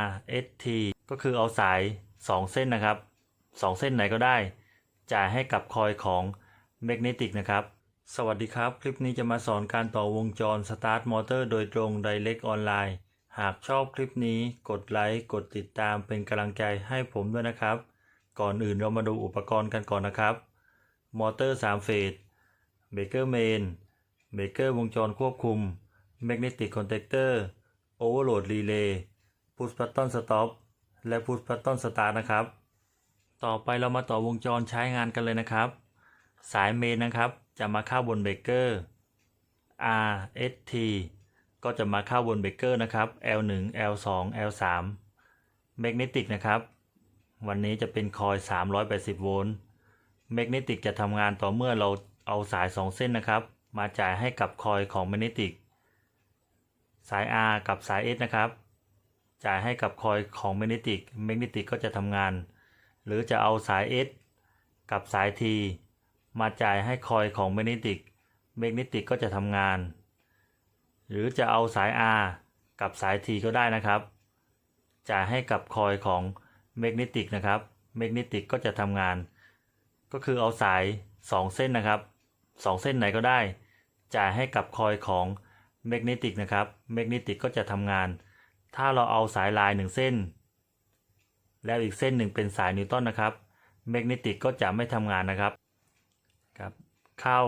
R S T ก็คือเอาสาย 2 เส้นนะครับ 2 เส้นไหนก็ได้ จ่ายให้กับคอยของ Magnetic นะครับ สวัสดีครับ คลิปนี้จะมาสอนการต่อวงจร Start Motor โดยตรง Direct Online หากชอบคลิปนี้กดไลค์ กดติดตามเป็นกำลังใจให้ผมด้วยนะครับ ก่อนอื่นเรามาดูอุปกรณ์กันก่อนนะครับ มอเตอร์ 3 เฟสเบเกอร์เมนเบเกอร์วงจรควบคุม Magnetic Contactor Overload Relay Push Button Stop และ Push Button Start นะครับ ต่อไปเรามาต่อวงจรใช้งานกันเลยนะครับ สายเมนนะครับ จะมาเข้าบนเบรกเกอร์ R S T ก็จะมาเข้าบนเบรกเกอร์นะครับ L 1 L 2 L 3 Magnetic นะครับ วันนี้จะเป็นคอย 380 โวลต์แมกเนติกจะทำงานต่อเมื่อเราเอาสาย 2 เส้นนะครับ มาจ่ายให้กับคอยของแมกเนติกสาย R กับสาย S นะครับ จ่ายให้กับคอยของแมกเนติกแมกเนติกก็จะทำงาน หรือจะเอาสาย S กับสาย T มาจ่ายให้คอยของแมกเนติกแมกเนติกก็จะทำงาน หรือจะเอาสาย R กับสาย T ก็ได้นะครับ จ่ายให้กับคอยของแมกเนติกนะครับแมกเนติกก็จะทำงาน ก็คือเอาสาย 2 เส้นนะครับ 2 เส้นไหนก็ได้ จ่ายให้กับคอยของแมกเนติกนะครับแมกเนติกก็จะทำงาน ถ้าเราเอาสายลาย1เส้น แล้วอีกเส้นหนึ่งเป็นสายนิวตันนะครับแมกเนติกก็จะไม่ทำงานนะครับครับเข้า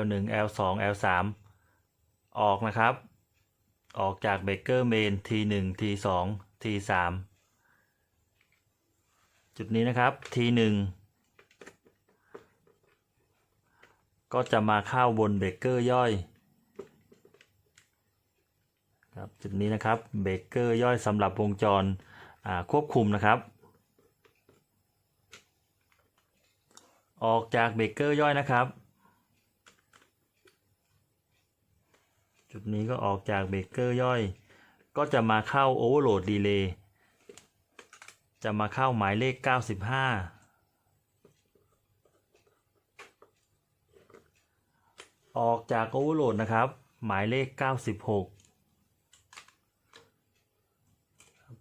L1 L2 L3 ออกนะครับ ออกจากเบเกอร์เมน T1 T2 T3 จุดนี้นะครับ T1 ก็จะมาเข้าบนเบเกอร์ย่อยครับ จุดนี้นะครับเบรกเกอร์ย่อยสำหรับวงจรควบคุมนะครับ ออกจากเบรกเกอร์ย่อยนะครับ จุดนี้ก็ออกจากเบรกเกอร์ย่อย ก็จะมาเข้าโอเวอร์โหลดดีเลย์จะมาเข้าหมายเลข 95ออกจากโอเวอร์โหลดนะครับ หมายเลข 96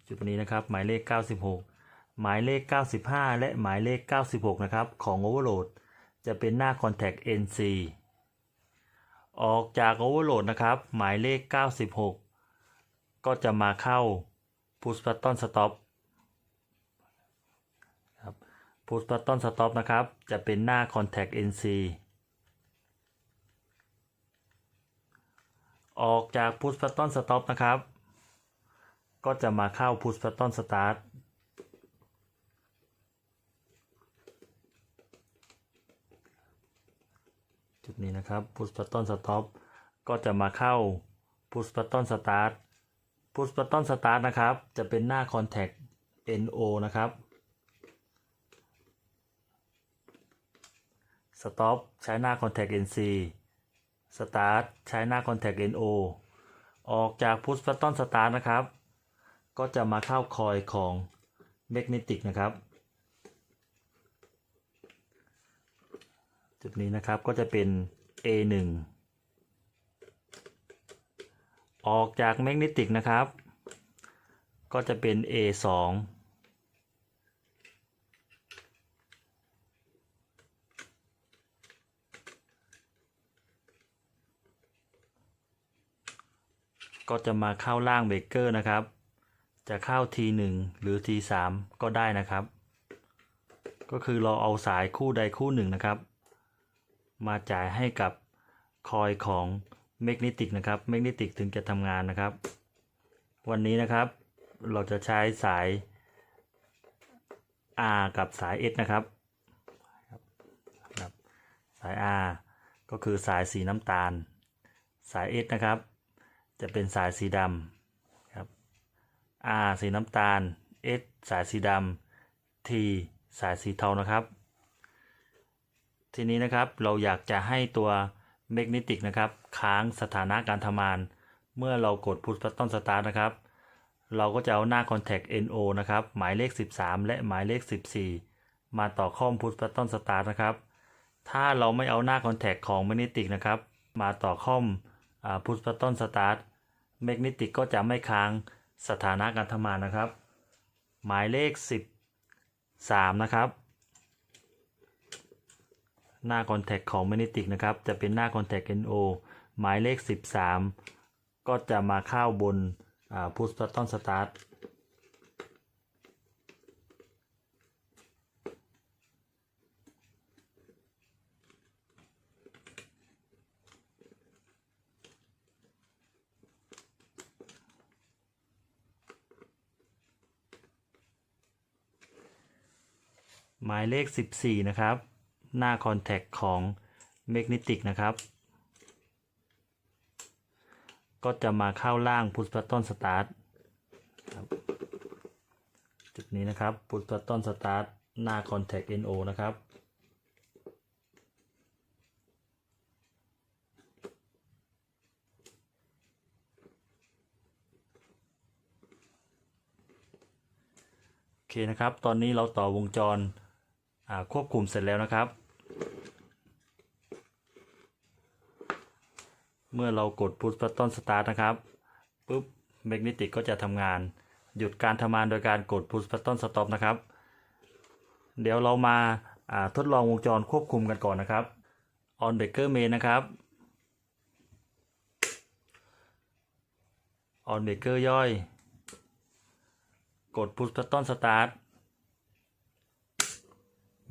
จุดนี้นะครับ หมายเลข 96 หมายเลข 95 และหมายเลข 96 นะครับ ของโอเวอร์โหลดจะเป็นหน้า Contact NC ออกจากโอเวอร์โหลดนะครับ หมายเลข 96 ก็จะมาเข้า Push Button Stop ครับ Push Button Stop นะครับ จะเป็นหน้า Contact NC ออกจาก Push Button Stop นะครับ ก็จะมาเข้า Push Button Start จุดนี้นะครับ Push Button Stop ก็จะมาเข้า Push Button Start Push Button Start นะครับ จะเป็นหน้า Contact NO นะครับ Stop ใช้หน้า Contact NC Start ใช้หน้า Contact NO ออกจาก Push Button Start นะครับ ก็จะมาเข้าคอยของ Magnetic นะครับ จุดนี้นะครับก็จะเป็น A1 ออกจาก Magnetic นะครับ ก็จะเป็น A2 ก็จะมาเข้าล่างเบรกเกอร์นะครับ จะเข้า T1 หรือ T3 ก็ได้นะครับ ก็คือเราเอาสายคู่ใดคู่หนึ่งนะครับ มาจ่ายให้กับคอยของแมกเนติกนะครับแมกเนติกถึงจะทำงานนะครับ วันนี้นะครับ เราจะใช้สาย R กับสาย S นะครับสาย R ก็คือสายสีน้ำตาล สาย S นะครับ จะเป็นสายสีดำ R สีน้ำตาล S สายสีดำ T สายสีเทานะครับ ทีนี้นะครับเราอยากจะให้ตัวแมกเนติกนะครับค้างสถานะการทำงาน เมื่อเรากด push button start นะครับ เราก็จะเอาหน้า contact NO นะครับ หมายเลข 13 และหมายเลข 14 มาต่อข้อม push button start นะครับ ถ้าเราไม่เอาหน้า contact ของแมกเนติกนะครับ มาต่อข้อม push button start แมกเนติกก็จะไม่ค้าง สถานะการทำงานนะครับ หมายเลข 13 นะครับ หน้าคอนแทคของ Magnetic นะครับ จะเป็นหน้าคอนแทค NO หมายเลข 13 ก็จะมาเข้าบน Push Button Start หมายเลข 14 นะครับ หน้า Contact ของ Magnetic นะครับ ก็จะมาเข้าล่าง Push Button Start ครับจุดนี้นะครับ Push Button Start หน้า Contact NO นะครับโอเคนะครับ ตอนนี้เราต่อวงจร ควบคุมเสร็จแล้วนะครับ เมื่อเรากด push button start นะครับปุ๊บ magnetic ก็จะทำงาน หยุดการทำงานโดยการกด push button stop นะครับ เดี๋ยวเรามาาทดลองวงจรควบคุมกันก่อนนะครับ on breaker main นะครับ on breaker ย่อย กด push button start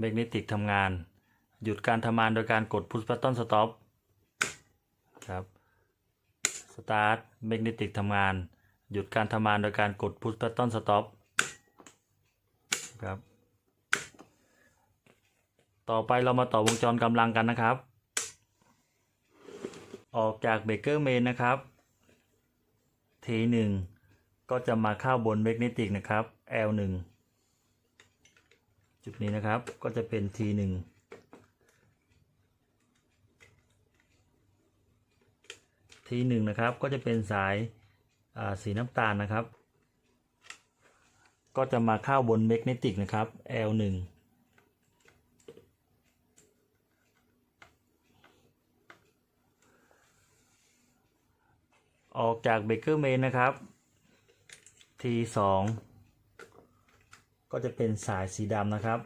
magnetic ทำงาน หยุดการทำงานโดยการกด push button stop ครับ start magnetic ทำงาน หยุดการทำงานโดยการกด push button stop ครับ ต่อไปเรามาต่อวงจรกำลังกันนะครับ ออกจากเบเกอร์เมนนะครับ T1 ก็จะมาเข้าบนแมกเนติกนะครับ L1 จุดนี้นะครับก็จะเป็น T1 T1 นะครับก็จะเป็นสายาสีน้ำตาลนะครับ ก็จะมาเข้าบนแมกเนติกนะครับ L1 ออกจากเบเกอร์เมนนะครับ T2 ก็จะเป็นสายสีดำนะครับ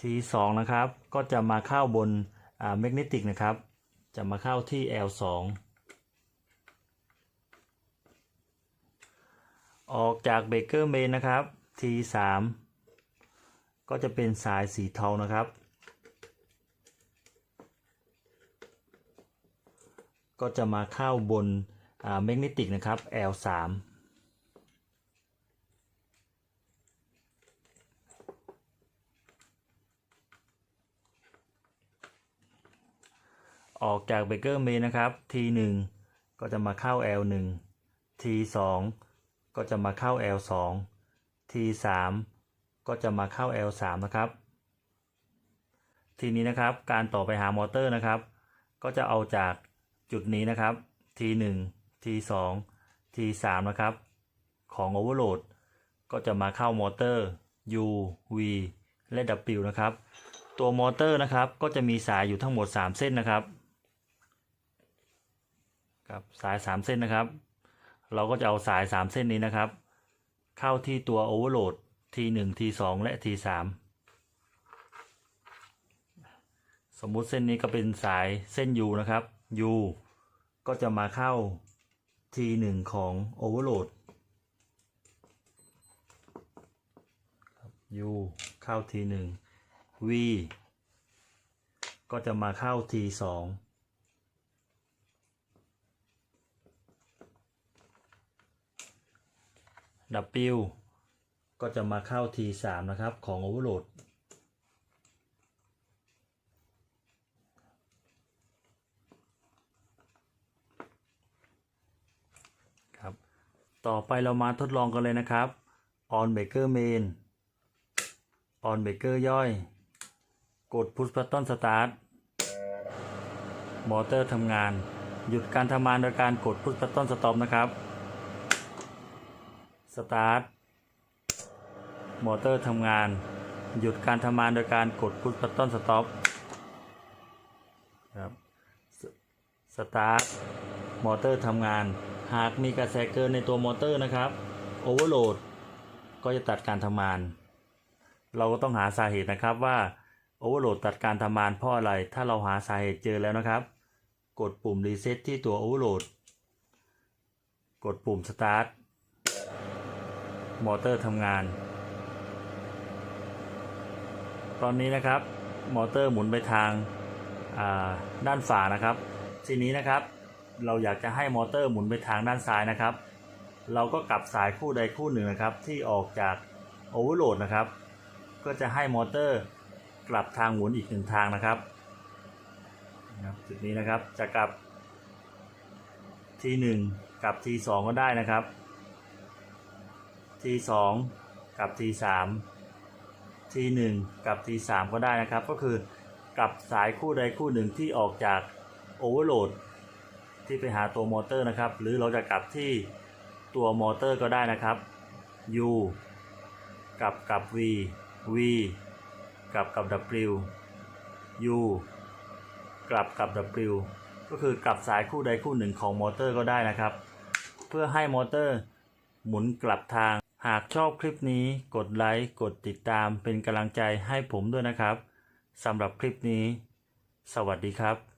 T2 นะครับ ก็จะมาเข้าบนแมกเนติกนะครับ จะมาเข้าที่ L2 ออกจากเบเกอร์เมนนะครับ T3 ก็จะเป็นสายสีเทานะครับ ก็จะมาเข้าบนแมกเนติกนะครับ L3 ออกจากเบเกอร์เมนนะครับ T1 ก็จะมาเข้า L1 T2 ก็จะมาเข้า L2 T3 ก็จะมาเข้า L3 นะครับ ทีนี้นะครับการต่อไปหามอเตอร์นะครับ ก็จะเอาจาก จุดนี้นะครับ T1 T2 T3 นะครับ ของ Overload ก็จะมาเข้ามอเตอร์ U V และ W นะครับ ตัวมอเตอร์นะครับก็จะมีสายอยู่ทั้งหมด 3 เส้นนะครับครับสาย 3 เส้นนะครับ เราก็จะเอาสาย 3 เส้นนี้นะครับ เข้าที่ตัว Overload T1 T2 และ T3 สมมุติเส้นนี้ก็เป็นสายเส้น U นะครับ U ก็จะมาเข้า T1 ของ Overload U เข้า T1 V ก็จะมาเข้า T2 W ก็จะมาเข้า T3 นะครับ ของ Overload ครับ ต่อไปเรามาทดลองกันเลยนะครับ on breaker main on breaker ย่อย กด push button start มอเตอร์ทำงาน หยุดการทำงานโดยการกด push button stop นะครับ start มอเตอร์ทำงาน หยุดการทำงานโดยการกด push button stop ครับสตาร์ทมอเตอร์ทำงาน หากมีกระแสเกินในตัวมอเตอร์นะครับโอเวอร์โหลดก็จะตัดการทำงาน เราก็ต้องหาสาเหตุนะครับว่าโอเวอร์โหลดตัดการทำงานเพราะอะไร ถ้าเราหาสาเหตุเจอแล้วนะครับ กดปุ่มรีเซ็ตที่ตัวโอเวอร์โหลดกดปุ่มสตาร์ทมอเตอร์ทำงาน ตอนนี้นะครับมอเตอร์หมุนไปทางาด้านฝานะครับ ทีนี้นะครับ เราอยากจะให้มอเตอร์หมุนไปทางด้านซ้ายนะครับ เราก็กลับสายคู่ใดคู่หนึ่งนะครับ ที่ออกจากโอเวอร์โหลดนะครับ ก็จะให้มอเตอร์กลับทางหมุนอีกหนึ่งทางนะครับนะจุดนี้นะครับจะกลับ T1 กับ T2 ก็ได้นะครับ T2 กับ T3 T1 กับ T3 ก็ได้นะครับ ก็คือกลับสายคู่ใดคู่หนึ่งที่ออกจากโอเวอร์โหลด ที่ไปหาตัวมอเตอร์นะครับ หรือเราจะกลับที่ตัวมอเตอร์ก็ได้นะครับ U กลับกับ V V กลับกับ W U กลับกับ W ก็คือกลับสายคู่ใดคู่หนึ่งของมอเตอร์ก็ได้นะครับ เพื่อให้มอเตอร์หมุนกลับทาง หากชอบคลิปนี้กดไลค์กดติดตามเป็นกำลังใจให้ผมด้วยนะครับสำหรับคลิปนี้ สวัสดีครับ